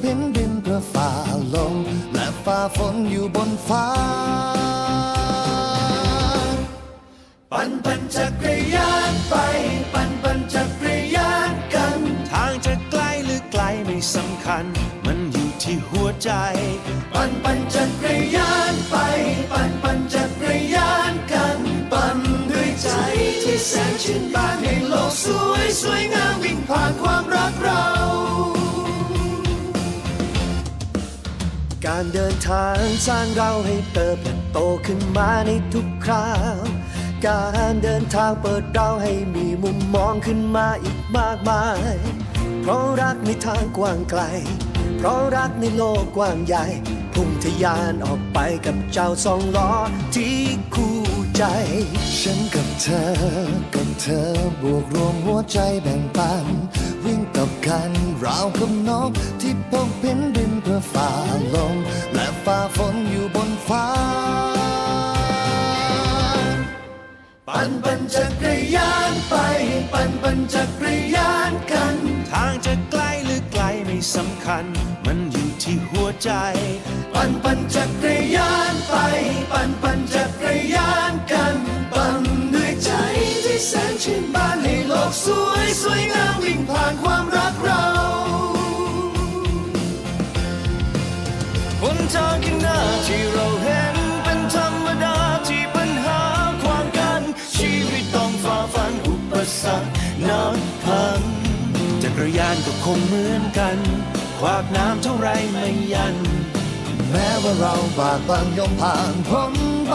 บเห็นดินเพื่อฝ่าลมและฝ่าฝนอยู่บนฟ้า ปั่นปั่นจักรยานไป ปั่นปั่นจักรยานกัน ทางจะไกลหรือไกลไม่สำคัญ มันอยู่ที่หัวใจ ปั่นปั่นจักรยานไป ปั่นปั่นจักรยานกัน ปั่นด้วยใจที่แสนชื่นบานให้ การเดินทางสร้างเราให้เติบโตขึ้นมาในทุกคราว การเดินทางเปิดเราให้มีมุมมองขึ้นมาอีกมากมาย เพราะรักในทางกว้างไกล เพราะรักในโลกกว้างใหญ่ พุ่งทะยานออกไปกับเจ้าสองล้อที่คู่ใจ ฉันกับเธอ กับเธอบวกรวมหัวใจแบ่งปันวิ่ง กับกันราวกับนกที่พบเห็นดินเพื่อฝ่าลมและฝ่าฝนอยู่บนฟ้า ปั่นปั่นจักรยานไป ปั่นปั่นจักรยานกัน ทางจะไกลหรือไกลไม่สำคัญ มันอยู่ที่หัวใจ ปั่นปั่นจักร ทางข้างหน้าที่เราเห็นเป็นธรรมดาที่ปัญหาความกัน ชีวิตต้องฝ่าฟันอุปสรรคนับพันจักรยานก็คงเหมือนกัน ควากน้ำเท่าไรไม่ยัน แม้ว่าเราบากบังยอมผ่านพ้นไป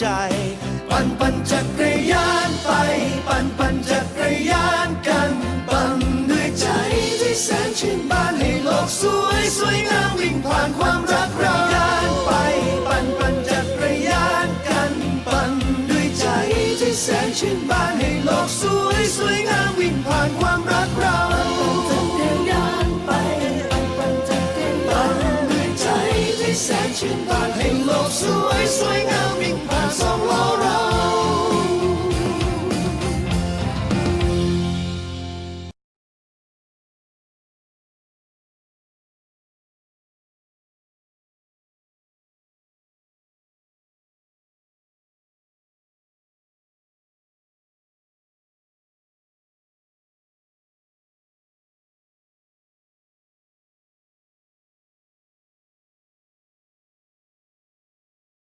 ใจ ปั่นปั่นจักรยานไป ปั่นปั่นจักรยานกันปั่นด้วยใจที่แสนชื่นบานให้โลกสวยสวยงามวิ่งผ่านความรักเรายานไป ปั่นปั่นจักรยานกันปั่นด้วยใจที่แสนชื่นบานให้โลกสวยสวยงามวิ่งผ่านความรักเราจักรยานไปปั่นปั่นจักรยานด้วยใจที่แสนชื่นบานให้โลกสวยสวยงาม some Laura.